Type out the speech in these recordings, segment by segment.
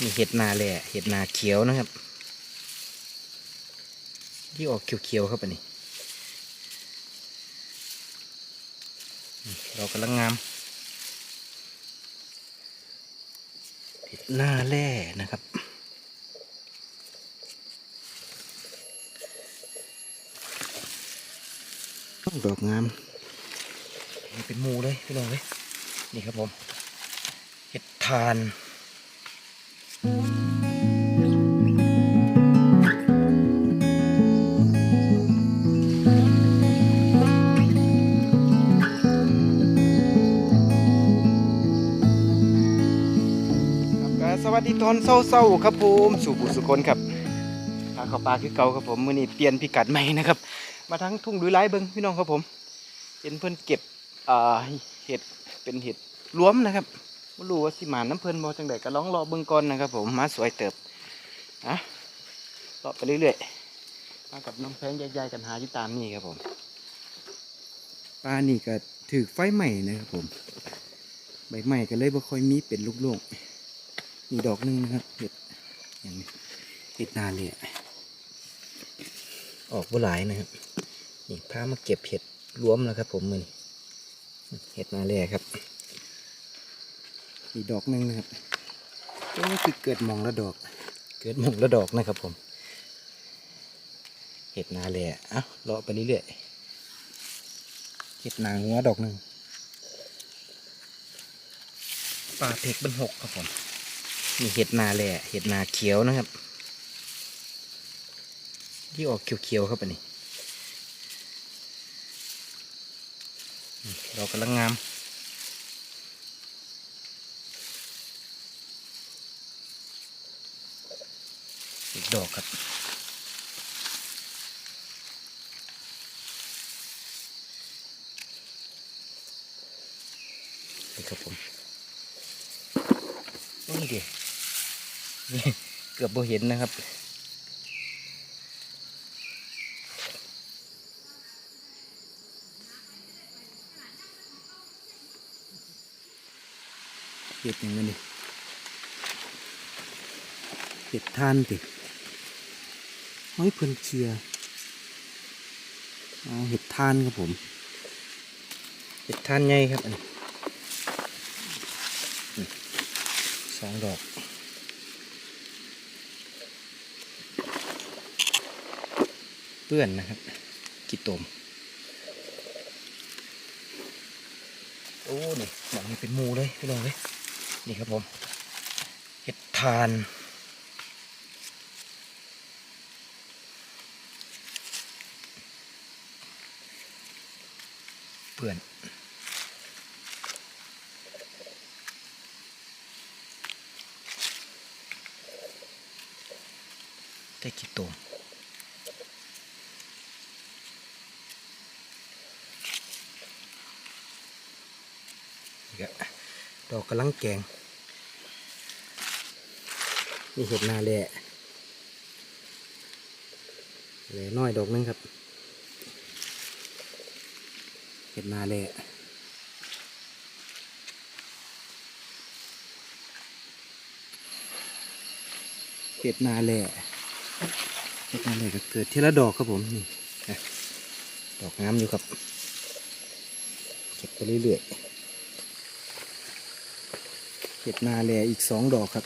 มีเห็ดนาแหล่เห็ดนาเขียวนะครับ ที่ออกเขียวๆครับอันนี้อืมเรากำลังงามเห็ดนาแร่นะครับดอกงามเป็นมูเลยพี่น้องเลยนี่ครับผมเห็ดทาน สวัสดีตอนเศร้าๆครับผมสู่บุสุคนครับพาเข้าป่าคือเก่าครับผมมือนี้เปลี่ยนพิกัดใหม่นะครับ มาทั้งทุ่งดุยไร้เบิงพี่น้องครับผม เห็นเพิ่อนเก็บอ่าเห็ดเป็นเห็ดรวมนะครับ ไม่รู้ว่าสิหมานน้ำเพลินบ่จังใดก็ลองรอเบิ่งก่อนนะครับผมมาสวยเติบอะรอไปเรื่อยๆมากับน้องแพงใหญ่ๆกันหาอยู่ตามนี่ครับผมปลานี่ก็ถือไฟใหม่นะครับผม ใบใหม่ก็เลยบ่ค่อยมีเป็นลูกโลงมีดอกหนึงนะครับเห็ดอย่างนี้เห็ดนาเลยออกบ่หลายนะครับนี่พามาเก็บเห็ดรวมแล้วครับผมมือนเห็ดนาเลยครับ อีกดอกหนึ่งนะครับนี่คือเกิดหมองละดอก เกิดหมองละดอกนะครับผมเห็ดนาเลยอะเลาะไปเรื่อยๆเห็ดนาหัวดอกหนึ่งปลาเพ็กเป็นหกครับผมมีเห็ดนาแหล่เห็ดนาเขียวนะครับ ที่ออกเขียวๆครับอันนี้เรากำลังงาม ดอกครับนี่ครับผมนี่ดินี่เกือบบ่เห็นนะครับเห็ดอย่างนี้เห็ดท่านติ ห้อยเพิ่นเชียอ๋อเห็ดทานครับผม เห็ดทานใหญ่ครับอันสองดอกเปื้อนนะครับกิโตมโอ้นี่หมองนี่เป็นมูเลยพี่น้องเลยนี่ครับผมเห็ดทาน เปื้อนได้กี่ตัวดอกกำลังแกงนี่เห็ดนาแหล่แหล่น้อยดอกนึงครับ เห็ดนาแล่เห็ดนาแหล่เห็ดอะไรก็เกิดทีละดอกครับผมนี่ดอกงามอยู่ครับเก็บไปเรื่อยๆเห็ดนาแลอีกสองดอกครับ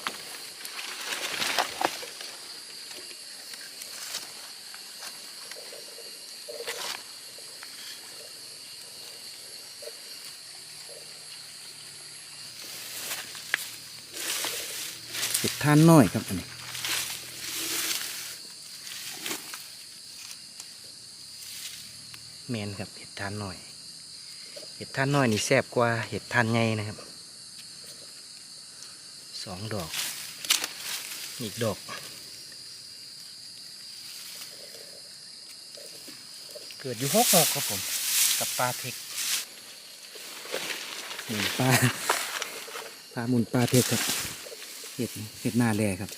เห็ดท่านน้อยครับอันนี้แมนครับเห็ดท่านน่อยเห็ดท่านน้อยนี่แซ่บกว่าเห็ดท่านใหญ่นะครับสองดอกอีกดอกเกิดอยู่หกหกครับผม กับปลาเพ็กหมุนปลาปลาหมุนปลาเพ็กครับ เห็ดเห็ดหน้าแร่ครับ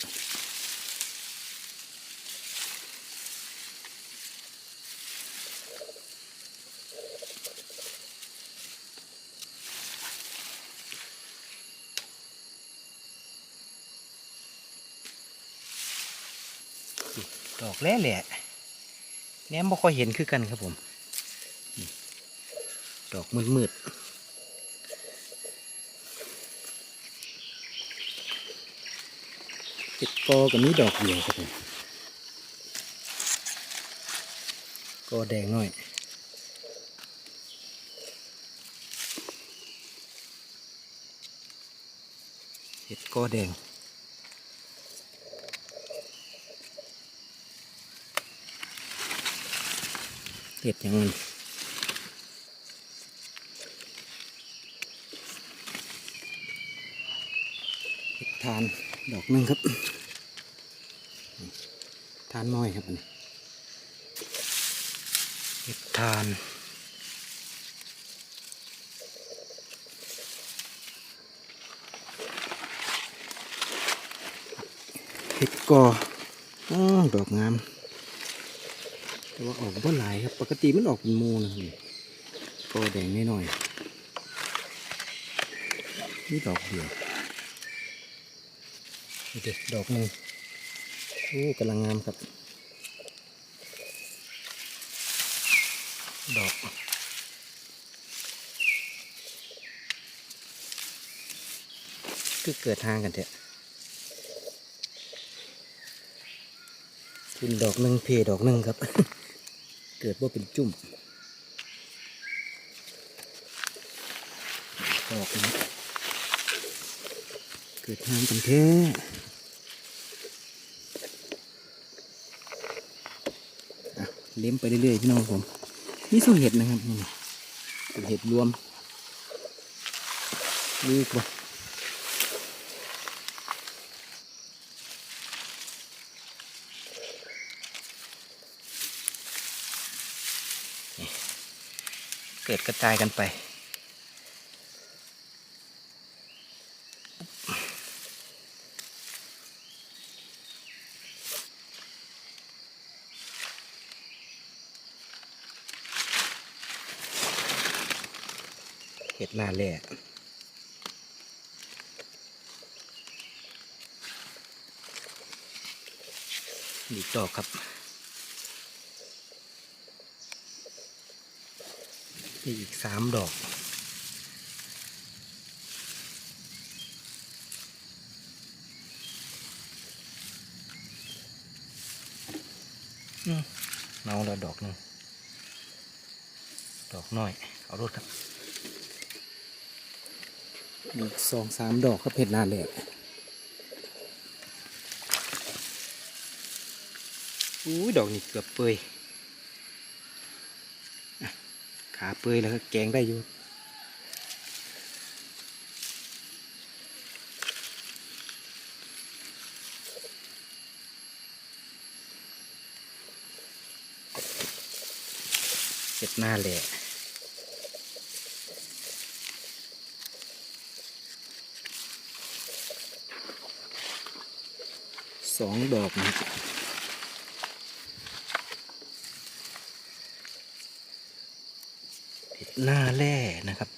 ดอกแร่แหละเนี่ยไม่ค่อยเห็นคือกันครับผม ดอกมืดๆ กอกับนี้ดอกเดียวครับผมกอแดงหน่อยเห็ดกอแดงเห็ดย่างนั้นเห็ดทานดอกนึงครับ ทานน้อยครับอันนี้เห็ดทานเห็ดกอออดอกงาม แต่ว่าออกบ่หลายครับ ปกติมันออกเป็นหมูนะครับนี่กอแดงนิดหน่อยนี่ดอกเดียวนี่เด็ดอกหนึ่ง โอ้กำลังงามครับ ดอก คือเกิดทางกันเถอะกินดอกหนึ่งเพดอกหนึ่งครับ เกิดว่าเป็นจุ่มดอกนี้เกิดทางกันแท้อะ เล้มไปเรื่อยๆพี่น้องผม นี่ส่วนเห็ดนะครับนี่เป็นเห็ดรวมลูกบ่เกิดกระจายกันไป ห็ดหน้าแร่อีดอกครับอีกสามดอกอืมเนาล้วดอกหนึงดอกน้อย เอารถครับ สองสามดอกก็เผ็ดนานเลยอุ้ดอกนี้เกือบเปื่อยขาเปื่อยแล้วก็แกงได้อยู่เจ็ดหน้าแหละ สองดอกนะครับเห็ดหน้าแร่นะครับ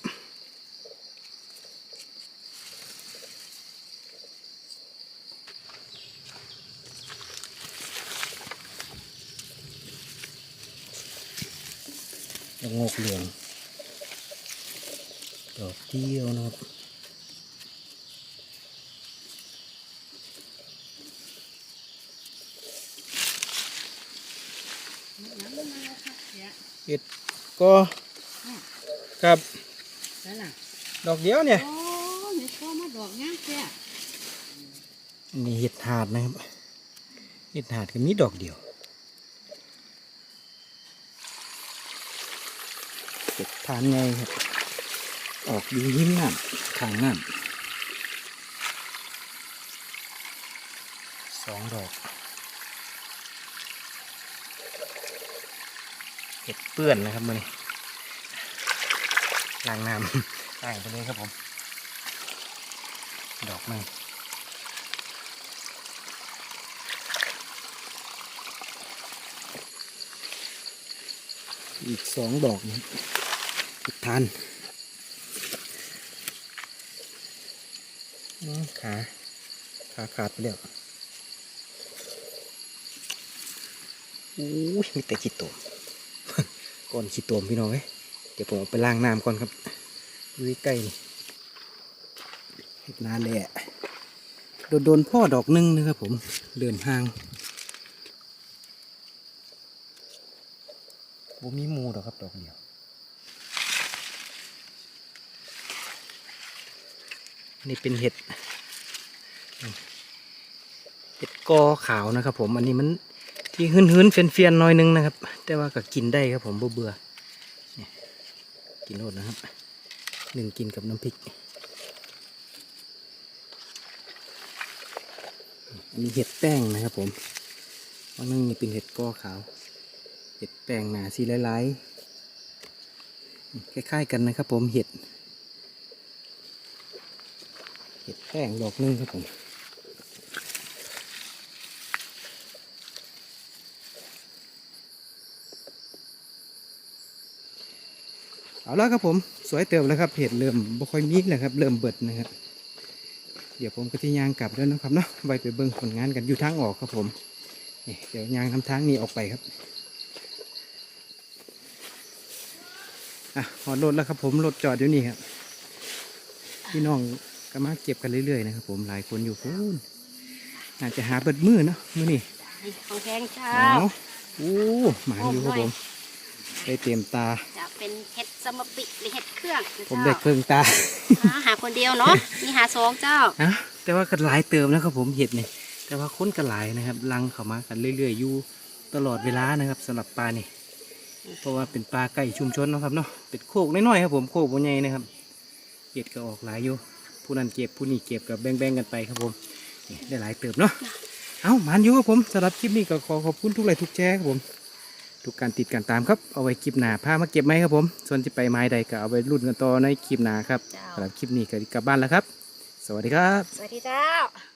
ละโงกเหลืองดอกเดียวนะครับ เห็ดก็ครับนั่นน่ะดอกเดียวเนี่ยโอ้นี่ก็มาดอกงามแท้นี่เห็ดหาดนะครับเห็ดหาดก็มีดอกเดียวเห็ดทานไงครับ ออกอยู่ยิ้มน้ำข้างน้ำสองดอก เห็ดเปื้อนนะครับมันล้างน้ำล้างไปเลยครับผม ดอกหนึ่อีกสองดอกนะติดทานขาขาขาดไปแล้วโอ้ยมีแต่ขี้ตม ก่อนขี้ตมพี่น้องเอ้ยเดี๋ยวผมเอาไปล้างน้ำก่อนครับอยู่ใกล้ๆนี่เห็ดนาแหละโดนโดนพ่อดอกหนึงนะครับผมเดินห่างบ่มีหมูดอกครับดอกเดียวนี่เป็นเห็ด เห็ดกอขาวนะครับผม อันนี้มัน ที่หืนๆเฟียนๆหน่อยนึงนะครับ แต่ว่าก็กินได้ครับผมบ่เบื่อกินโลดนะครับหนึ่งกินกับน้ำพริกอันนี้เห็ดแป้งนะครับผมอันนึงนี่เป็นเห็ดกอขาว เห็ดแป้งหนาสีลายๆคล้ายๆกันนะครับผมเห็ด เห็ดแป้งดอกหนึงครับผม เอาแล้วครับผมสวยเติมแล้วครับเห็ดเริ่มบ่ค่อยมีแล้วครับ เริ่มเบิดนะครับเดี๋ยวผมก็ที่ยางกลับแล้วนะครับเนาะไว้ไปเบิ่งผลงานกันอยู่ทางออกครับผมนี่เดี๋ยวยางทำทางนี้ออกไปครับอะหอดรถแล้วครับผมรถจอดอยู่นี่ครับพี่น้องก็มาเก็บกันเรื่อยๆนะครับผมหลายคนอยู่พูนอาจจะหาเบิดมือเนาะมือนี่ของแพงเจ้าเอาโอ้หมาอยู่ครับผม ได้เตรียมตา จะเป็นเห็ดสมปิหรือเห็ดเครื่องนะผมเจ้าได้เครื่องตาหาหาคนเดียวเนาะมีหาสองเจ้า นะแต่ว่าก็หลายเติมแล้วครับผมเห็ดนี่แต่ว่าค้นก็หลายนะครับลังเข้ามากันเรื่อยๆอยู่ตลอดเวลานะครับสำหรับปลานี่เพราะว่าเป็นปลาใกล้ชุมชนเนาะครับเนาะเป็นโคกน้อยๆครับผมโคกบนใหญ่นะครับเห็ดก็ออกหลายอยู่ผู้นั้นเก็บผู้นี้เก็บกับแบ่งๆกันไปครับผมนี่ได้หลายเติมเนาะเอามันอยู่ครับผมสำหรับคลิปนี้ก็ขอขอบคุณทุกไลค์ทุกแชร์ครับผม ทุกการติดการตามครับ เอาไว้คลิปหน้าพามาเก็บไหมครับผม ส่วนจะไปไม้ใดก็เอาไว้รุ่นกันต่อในคลิปหน้าครับเจ้าสำหรับคลิปนี้ก็กลับบ้านแล้วครับ สวัสดีครับ สวัสดีเจ้า